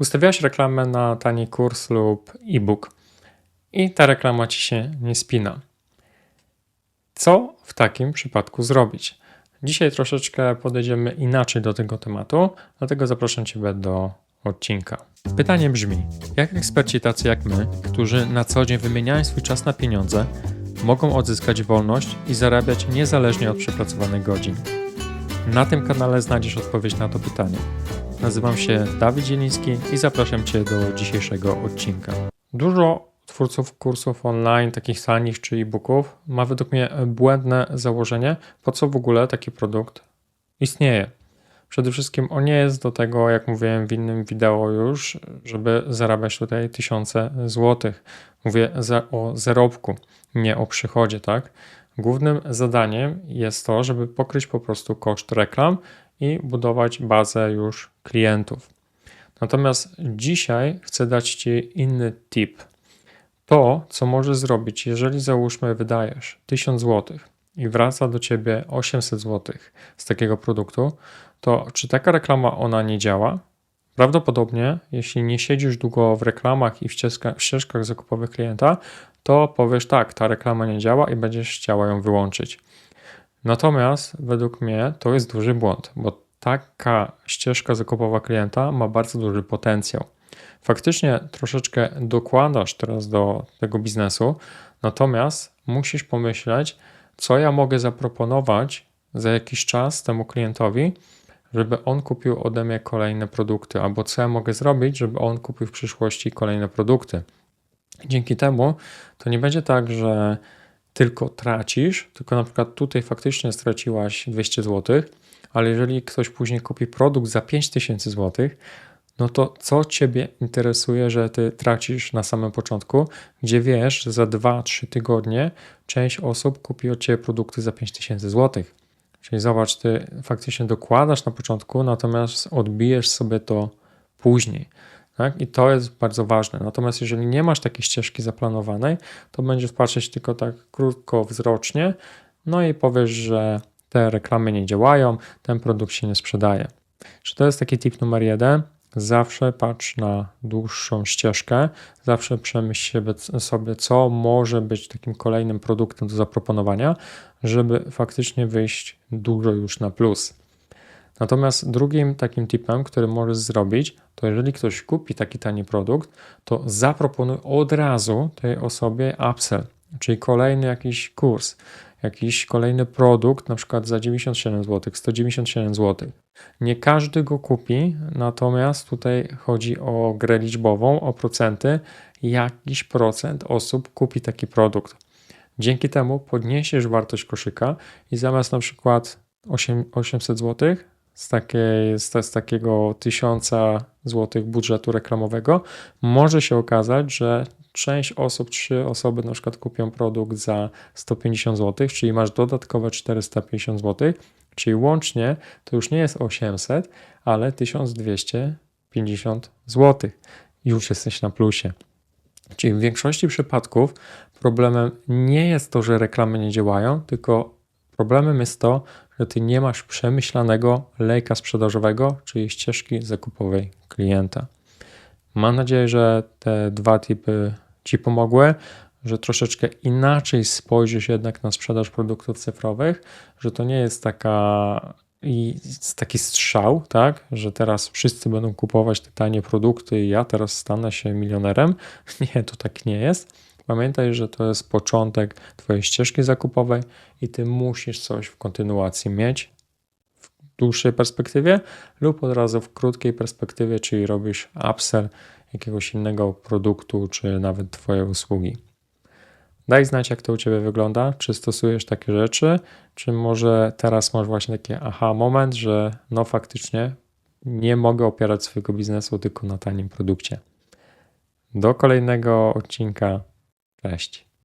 Ustawiasz reklamę na tani kurs lub e-book i ta reklama ci się nie spina. Co w takim przypadku zrobić? Dzisiaj troszeczkę podejdziemy inaczej do tego tematu, dlatego zapraszam Ciebie do odcinka. Pytanie brzmi: jak eksperci tacy jak my, którzy na co dzień wymieniają swój czas na pieniądze, mogą odzyskać wolność i zarabiać niezależnie od przepracowanych godzin? Na tym kanale znajdziesz odpowiedź na to pytanie. Nazywam się Dawid Zieliński i zapraszam Cię do dzisiejszego odcinka. Dużo twórców kursów online, takich tanich czy e-booków, ma według mnie błędne założenie, po co w ogóle taki produkt istnieje. Przede wszystkim on nie jest do tego, jak mówiłem w innym wideo już, żeby zarabiać tutaj tysiące złotych. Mówię o zarobku, nie o przychodzie, tak? Głównym zadaniem jest to, żeby pokryć po prostu koszt reklam i budować bazę już klientów. Natomiast dzisiaj chcę dać Ci inny tip. To, co możesz zrobić, jeżeli załóżmy wydajesz 1000 zł i wraca do Ciebie 800 zł z takiego produktu, to czy taka reklama ona nie działa? Prawdopodobnie, jeśli nie siedzisz długo w reklamach i w ścieżkach, w ścieżkach zakupowych klienta, to powiesz tak, ta reklama nie działa i będziesz chciała ją wyłączyć. Natomiast według mnie to jest duży błąd, bo taka ścieżka zakupowa klienta ma bardzo duży potencjał. Faktycznie troszeczkę dokładasz teraz do tego biznesu, natomiast musisz pomyśleć, co ja mogę zaproponować za jakiś czas temu klientowi, żeby on kupił ode mnie kolejne produkty, albo co ja mogę zrobić, żeby on kupił w przyszłości kolejne produkty. Dzięki temu to nie będzie tak, że tylko tracisz, tylko na przykład tutaj faktycznie straciłaś 200 zł, ale jeżeli ktoś później kupi produkt za 5000 zł, no to co Ciebie interesuje, że Ty tracisz na samym początku, gdzie wiesz, że za 2-3 tygodnie część osób kupi od Ciebie produkty za 5000 zł. Czyli zobacz, Ty faktycznie dokładasz na początku, natomiast odbijesz sobie to później. Tak? I to jest bardzo ważne. Natomiast jeżeli nie masz takiej ścieżki zaplanowanej, to będziesz patrzeć tylko tak krótkowzrocznie, no i powiesz, że te reklamy nie działają, ten produkt się nie sprzedaje. Czy to jest taki tip numer jeden? Zawsze patrz na dłuższą ścieżkę, zawsze przemyśl sobie, co może być takim kolejnym produktem do zaproponowania, żeby faktycznie wyjść dużo już na plus. Natomiast drugim takim tipem, który możesz zrobić, to jeżeli ktoś kupi taki tani produkt, to zaproponuj od razu tej osobie upsell, czyli kolejny jakiś kurs, jakiś kolejny produkt, na przykład za 97 zł, 197 zł. Nie każdy go kupi, natomiast tutaj chodzi o grę liczbową, o procenty. Jakiś procent osób kupi taki produkt. Dzięki temu podniesiesz wartość koszyka i zamiast na przykład 8, 800 zł z, takiej, z, z takiego 1000 zł budżetu reklamowego, może się okazać, że część osób, trzy osoby na przykład kupią produkt za 150 zł, czyli masz dodatkowe 450 zł, czyli łącznie to już nie jest 800, ale 1250 zł. Już jesteś na plusie. Czyli w większości przypadków problemem nie jest to, że reklamy nie działają, tylko problemem jest to, że ty nie masz przemyślanego lejka sprzedażowego, czyli ścieżki zakupowej klienta. Mam nadzieję, że te dwa typy Ci pomogły, że troszeczkę inaczej spojrzysz jednak na sprzedaż produktów cyfrowych, że to nie jest taka i taki strzał, tak, że teraz wszyscy będą kupować te tanie produkty i ja teraz stanę się milionerem. Nie, to tak nie jest. Pamiętaj, że to jest początek Twojej ścieżki zakupowej i Ty musisz coś w kontynuacji mieć w dłuższej perspektywie lub od razu w krótkiej perspektywie, czyli robisz upsell jakiegoś innego produktu, czy nawet Twoje usługi. Daj znać, jak to u Ciebie wygląda, czy stosujesz takie rzeczy, czy może teraz masz właśnie taki aha moment, że no faktycznie nie mogę opierać swojego biznesu tylko na tanim produkcie. Do kolejnego odcinka. Cześć.